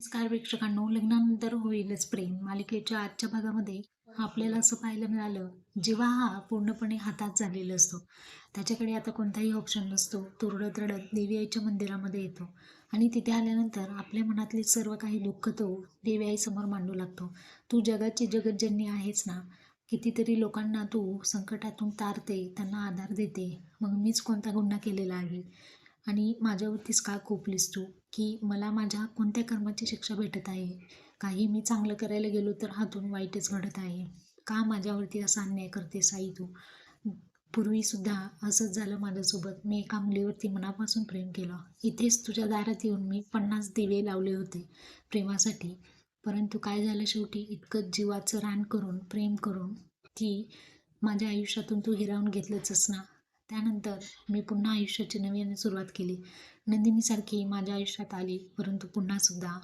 नमस्कार प्रेक्षकांनो लग्नानंतर होईलच प्रेम. मालिकेच्या आजच्या भागामध्ये आपल्याला असं पाहायला मिळालं जेव्हा हा पूर्णपणे हातात झालेला असतो. त्याच्याकडे आता कोणताही ऑप्शन नसतो. तो रडत रडत देवी आईच्या मंदिरामध्ये येतो. आणि तिथे आल्यानंतर आपल्या मनातले सर्व काही दुःख तो देवी आईसमोर मांडू लागतो. तू जगाची जगतजननी आहेस ना? कितीतरी लोकांना तू संकटातून तारते त्यांना आधार देते. मग मीच कोणता गुन्हा केलेला आहे? आणि माझ्यावरतीच का कोपलीस तू? की मला माझ्या कोणत्या कर्माची शिक्षा भेटत आहे? काही मी चांगलं करायला गेलो तर हातून वाईटच घडत आहे. का माझ्यावरती असा अन्याय करते साई तू? पूर्वीसुद्धा असंच झालं माझ्यासोबत. मी एका मुलीवरती मनापासून प्रेम केलं. इथेच तुझ्या दारात येऊन मी पन्नास दिवे लावले होते प्रेमासाठी. परंतु काय झालं शेवटी? इतकं जीवाचं रान करून प्रेम करून ती माझ्या आयुष्यातून तू हिरावून घेतलंच ना? त्यानंतर मी पुन्हा आयुष्याची नवीन सुरुवात केली. नंदिनीसारखी माझ्या आयुष्यात आली परंतु पुन्हासुद्धा